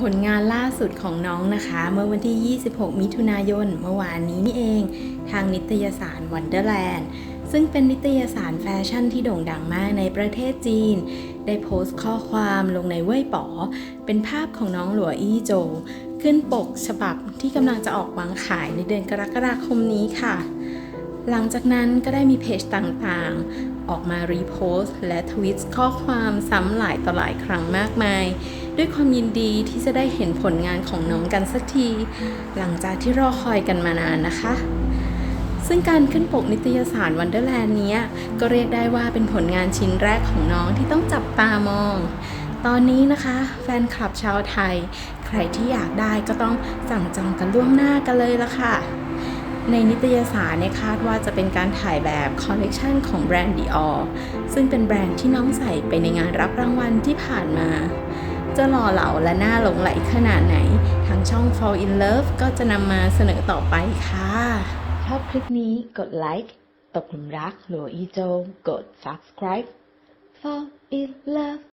ผลงานล่าสุดของน้องนะคะ เมื่อวันที่ 26 มิถุนายน เมื่อวานนี้นี่เอง ทางนิตยสาร Wonderland ซึ่งเป็นนิตยสารแฟชั่นที่โด่งดังมากในประเทศจีน ได้โพสต์ข้อความลงในเว่ยป๋อ เป็นภาพของน้องหลัวอี้โจ ขึ้นปกฉบับที่กำลังจะออกวางขายในเดือนกรกฎาคมนี้ค่ะ หลังจากนั้นก็ได้มีเพจต่างๆ ออกมารีโพสต์และทวิตข้อความซ้ำหลายต่อหลายครั้งมากมาย ด้วยความยินดีที่จะได้เห็นผลงานของน้องกันสักที หลังจากที่รอคอยกันมานานนะคะ ซึ่งการขึ้นปกนิตยสาร Wonderland เนี้ก็เรียกได้ว่าเป็นผลงานชิ้นแรกของน้องที่ต้องจับตามอง ตอนนี้นะคะ แฟนคลับชาวไทย ใครที่อยากได้ก็ต้องสั่งจองกันล่วงหน้ากันเลยละค่ะในนิตยสารเนี่ยคาดว่าจะเป็นการถ่ายแบบคอลเลกชันของแบรนด์ Dior ซึ่งเป็นแบรนด์ที่น้องใส่ไปในงานรับรางวัลที่ผ่านมา จะหล่อเหลาและน่าหลงไหลขนาดไหน ทางช่อง Fall in Love ก็จะนำมาเสนอต่อไปค่ะ ชอบคลิปนี้กดไลค์ตกหลุมรักหรืออีโจ กด subscribe Fall in Love